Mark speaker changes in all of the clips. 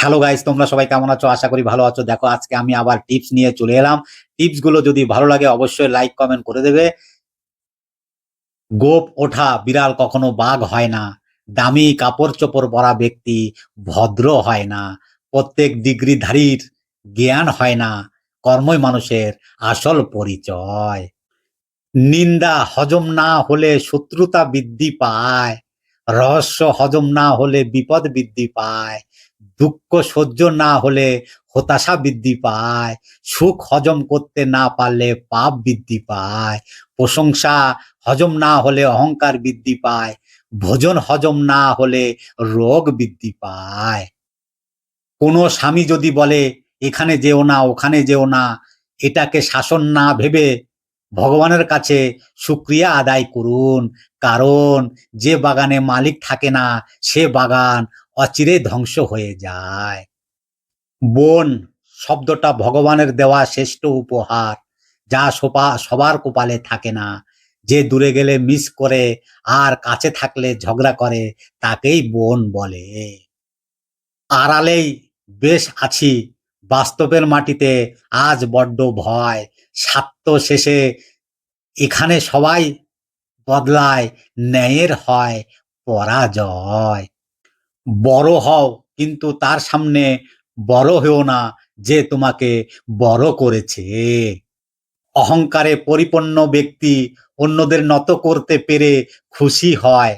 Speaker 1: Hello guys তোমরা সবাই কেমন আছো? আশা করি ভালো আছো। দেখো, আজকে আমি আবার টিপস নিয়ে চলে এলাম। টিপসগুলো যদি ভালো লাগে, অবশ্যই লাইক কমেন্ট করে দেবে। গোপ ওঠা বিড়াল কখনো বাঘ হয় না। দামি কাপড় চোপড় পরা ব্যক্তি ভদ্র হয় না। প্রত্যেক ডিগ্রিধারীর জ্ঞান হয় না। কর্মই মানুষের আসল পরিচয়। নিন্দা হজম না হলে শত্রুতা বৃদ্ধি পায়। রহস্য হজম না হলে বিপদ বৃদ্ধি পায়। দুঃখ সহ্য না হলে হতাশা বৃদ্ধি পায়, সুখ হজম করতে না পারলে পাপ বৃদ্ধি পায়, প্রশংসা হজম না হলে অহংকার বৃদ্ধি পায়, ভোজন হজম না হলে রোগ বৃদ্ধি পায়। কোনো স্বামী যদি বলে, এখানে যেও না, ওখানে যেও না, এটাকে শাসন না ভেবে ভগবানের কাছে শুক্রিয়া আদায় করুন, কারণ যে বাগানে মালিক থাকে না, সে বাগান অচিরে ধ্বংস হয়ে যায়। বন শব্দটা ভগবানের দেওয়া শ্রেষ্ঠ উপহার, যা সোপা, সবার কপালে থাকে না। যে দূরে গেলে মিস করে, আর কাছে থাকলে ঝগড়া করে, তাকেই বোন বলে। আড়ালেই বেশ আছি, বাস্তবের মাটিতে আজ বড্ড ভয়। স্বার্থ শেষে এখানে সবাই বদলায়, ন্যায়ের হয়, পরাজয়। বড় হও, কিন্তু তার সামনে বড় হও না যে তোমাকে বড় করেছে। অহংকারে পরিপূর্ণ ব্যক্তি অন্যদের নত করতে পেরে খুশি হয়,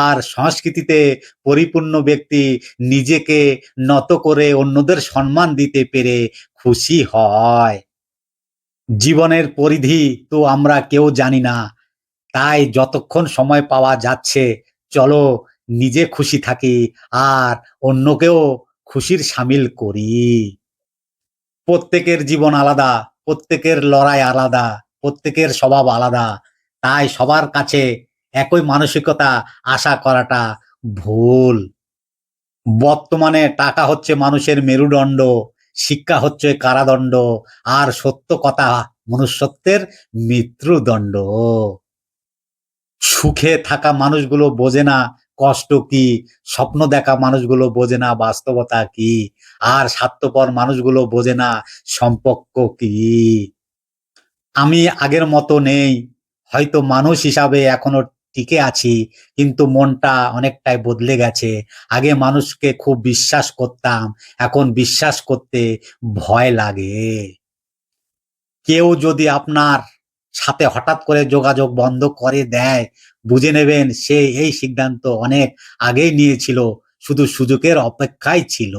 Speaker 1: আর সংস্কৃতিতে পরিপূর্ণ ব্যক্তি নিজেকে নত করে অন্যদের সম্মান দিতে পেরে খুশি হয়। জীবনের পরিধি তো আমরা কেউ জানি না, তাই যতক্ষণ সময় পাওয়া যাচ্ছে, চলো নিজে খুশি থাকি আর অন্যকেও খুশির সামিল করি। প্রত্যেকের জীবন আলাদা, প্রত্যেকের লড়াই আলাদা, প্রত্যেকের স্বভাব আলাদা। তাই সবার কাছে একই মানসিকতা আশা করাটা ভুল। বর্তমানে টাকা হচ্ছে মানুষের মেরুদণ্ড, শিক্ষা হচ্ছে কারাদণ্ড, আর সত্য কথা মনুষ্যত্বের মৃত্যুদণ্ড। সুখে থাকা মানুষগুলো বোঝে না কষ্ট কি? স্বপ্ন দেখা মানুষগুলো বোঝে না, বাস্তবতা কি? আর স্বার্থপর মানুষগুলো বোঝে না, সম্পর্ক কি? আমি আগের মতো নেই। হয়তো মানুষ হিসাবে এখনও টিকে আছি, কিন্তু মনটা অনেকটাই বদলে গেছে। আগে মানুষকে খুব বিশ্বাস করতাম, এখন বিশ্বাস করতে ভয় লাগে। কেউ যদি আপনার সাথে হঠাৎ করে যোগাযোগ বন্ধ করে দেয়, বুঝে নেবেন সে এই সিদ্ধান্ত অনেক আগেই নিয়েছিল, শুধু সুযোগের অপেক্ষায় ছিল।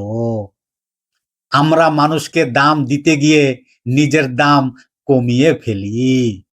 Speaker 1: আমরা মানুষকে দাম দিতে গিয়ে নিজের দাম কমিয়ে ফেলি।